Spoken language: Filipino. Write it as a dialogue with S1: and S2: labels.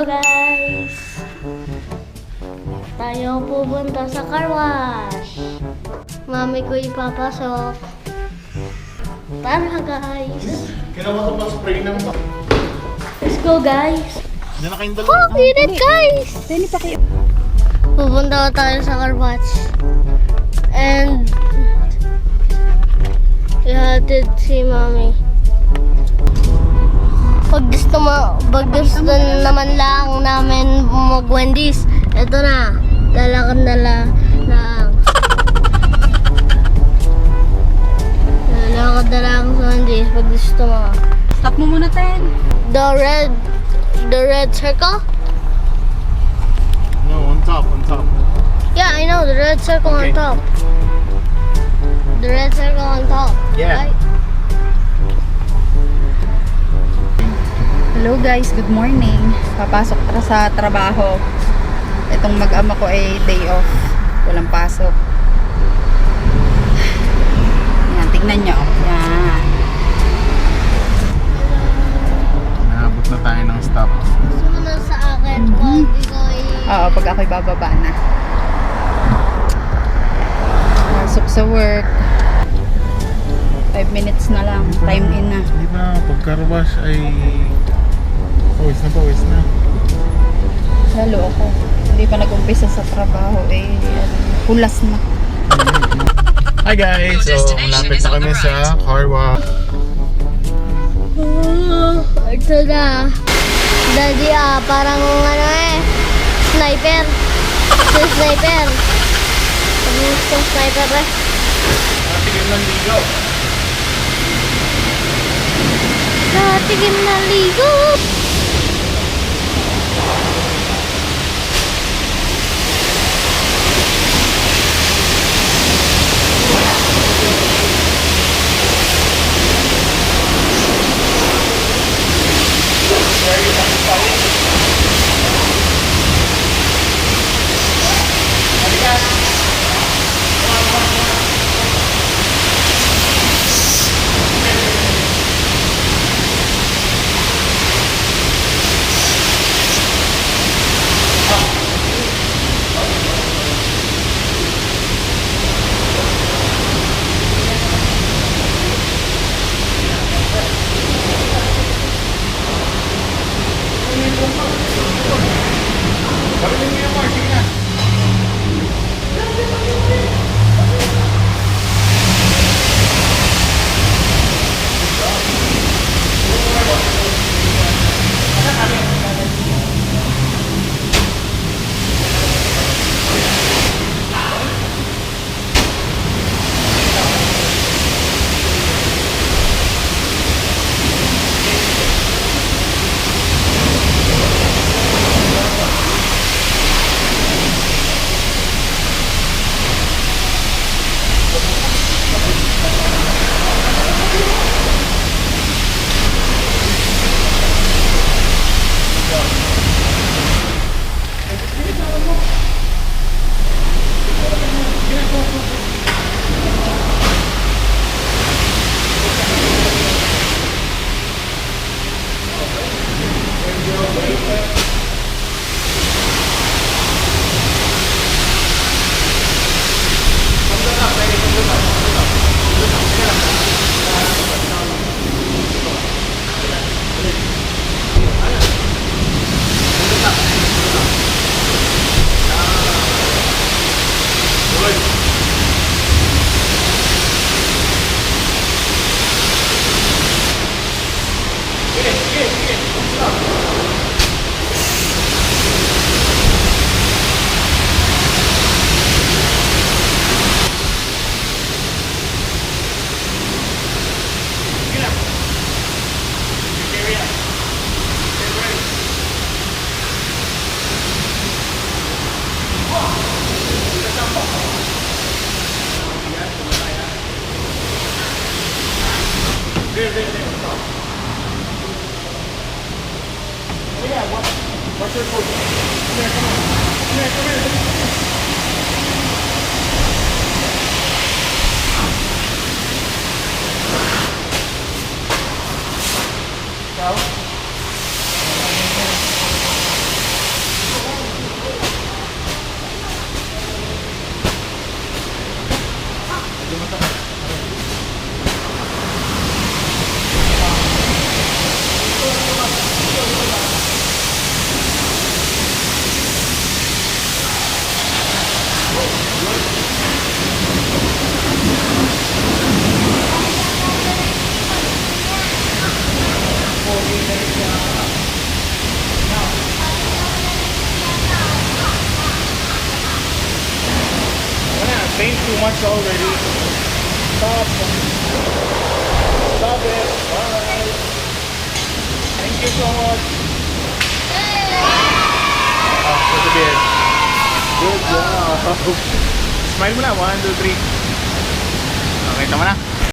S1: Guys! Tayo pupunta sa car wash. Mami ko ipapasok. Tara guys!
S2: Kailangan ka spray ng pa.
S1: Let's go guys!
S2: Diyan na kayong dalawa. Oh,
S1: guys!
S3: Dali pa.
S1: Pupunta ko tayo sa car wash. And... Ihatid si mami. Pag gusto mo, pag gusto naman lang namin mag-Wendy's, eto na, lalakad na la- lang. Lalakad na lang sa Wendy's pag gusto mo.
S3: Stop mo muna, Ten.
S1: The red, the red circle?
S2: No, on top, on top.
S1: Yeah, I know, the red circle Okay. on top. The red circle on top. Yeah. Right?
S3: Hello guys, good morning. Papasok tara sa trabaho. Itong mag-ama ko ay day off. Walang pasok. Yan, tignan nyo. Yan.
S2: Naabot na tayo ng stop. Gusto
S1: mo na sa akin pag ikaw ay... Oo, pag ako'y
S3: bababa na. Pasok sa work. 5 minutes na lang. Time in na.
S2: Hindi na, pagkarwash ay... Pawis na, pawis na.
S3: Lalo ako. Hindi pa nag-umpisa sa trabaho. Eh, ano, pulas na.
S2: Hi guys! So, malapit na kami sa car wash.
S1: Oh, ito na. Daddy ah, parang ano eh, sniper. Si sniper. Pag gusto sniper eh.
S2: Tigil ng ligo.
S1: Nakatigim na ligo.
S2: Thank you. Watch your foot. Here, come on. Here, come here. Tchau. Levanta a paint too much already. Stop. Stop it. Bye. Thank you so much. Ah, sasabihin. Good job. Smile mo na. One, two, three. Okay, tama na.